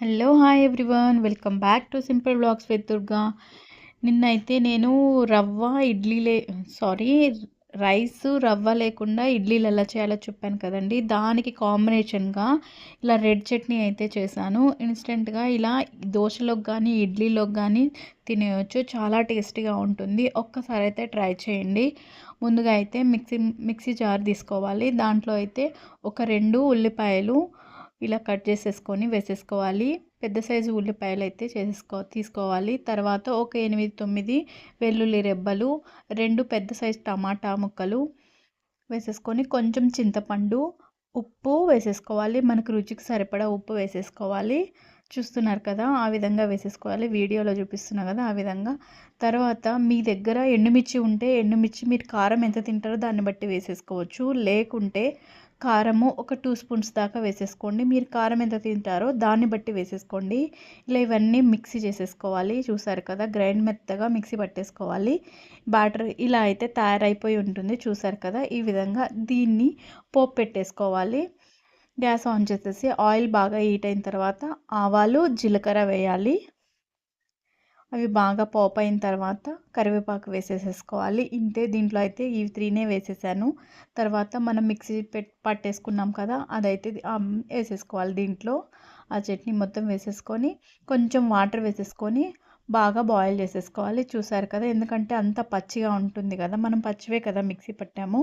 Hello hi everyone welcome back to simple blogs with Durga నిన్నైతే నేను రవ్వ ఇడ్లీలే sorry rice రవ్వ లేకుండా ఇడ్లీలు ఎలా చేయాలో చెప్పాను కదండి. దానికి కాంబినేషన్గా ఇలా రెడ్ చట్నీ అయితే చేశాను. ఇన్స్టెంట్గా ఇలా దోశలోకి కానీ ఇడ్లీలోకి కానీ తినేయచ్చు. చాలా టేస్టీగా ఉంటుంది. ఒక్కసారి అయితే ట్రై చేయండి. ముందుగా అయితే మిక్సీ మిక్సీ జార్ తీసుకోవాలి. దాంట్లో అయితే ఒక రెండు ఉల్లిపాయలు ఇలా కట్ చేసేసుకొని వేసేసుకోవాలి. పెద్ద సైజు ఉల్లిపాయలు అయితే చేసేసుకో తీసుకోవాలి. తర్వాత ఒక ఎనిమిది తొమ్మిది వెల్లుల్లి రెబ్బలు రెండు పెద్ద సైజు టమాటా ముక్కలు వేసేసుకొని కొంచెం చింతపండు ఉప్పు వేసేసుకోవాలి. మనకు రుచికి సరిపడా ఉప్పు వేసేసుకోవాలి. చూస్తున్నారు కదా ఆ విధంగా వేసేసుకోవాలి. వీడియోలో చూపిస్తున్నా కదా ఆ విధంగా. తర్వాత మీ దగ్గర ఎండుమిర్చి ఉంటే ఎండుమిర్చి మీరు కారం ఎంత తింటారో దాన్ని బట్టి వేసేసుకోవచ్చు. లేకుంటే కారము ఒక టూ స్పూన్స్ దాకా వేసేసుకోండి. మీరు కారం ఎంత తింటారో దాన్ని బట్టి వేసేసుకోండి. ఇలా ఇవన్నీ మిక్సీ చేసేసుకోవాలి. చూసారు కదా గ్రైండ్ మెత్తగా మిక్సీ పట్టేసుకోవాలి. బ్యాటర్ ఇలా అయితే తయారైపోయి ఉంటుంది. చూసారు కదా ఈ విధంగా దీన్ని పోపు పెట్టేసుకోవాలి. గ్యాస్ ఆన్ చేసేసి ఆయిల్ బాగా హీట్ అయిన తర్వాత ఆవాలు జీలకర్ర వేయాలి. అవి బాగా పోపు అయిన తర్వాత కరివేపాకు వేసేసేసుకోవాలి. ఇంతే దీంట్లో అయితే ఈ త్రీనే వేసేసాను. తర్వాత మనం మిక్సీ పెట్ పట్టేసుకున్నాం కదా అదైతే వేసేసుకోవాలి దీంట్లో. ఆ చట్నీ మొత్తం వేసేసుకొని కొంచెం వాటర్ వేసేసుకొని బాగా బాయిల్ చేసేసుకోవాలి. చూసారు కదా ఎందుకంటే అంత పచ్చిగా ఉంటుంది కదా మనం పచ్చివే కదా మిక్సీ పట్టాము.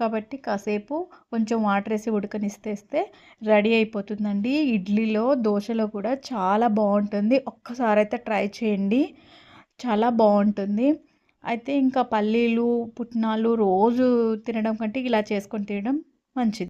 కాబట్టి కాసేపు కొంచెం వాటర్ వేసి ఉడకనిస్తేస్తే రెడీ అయిపోతుందండి. ఇడ్లీలో దోశలో కూడా చాలా బాగుంటుంది. ఒక్కసారి అయితే ట్రై చేయండి. చాలా బాగుంటుంది. అయితే ఇంకా పల్లీలు పుట్నాలు రోజు తినడం కంటే ఇలా చేసుకొని తినడం మంచిది.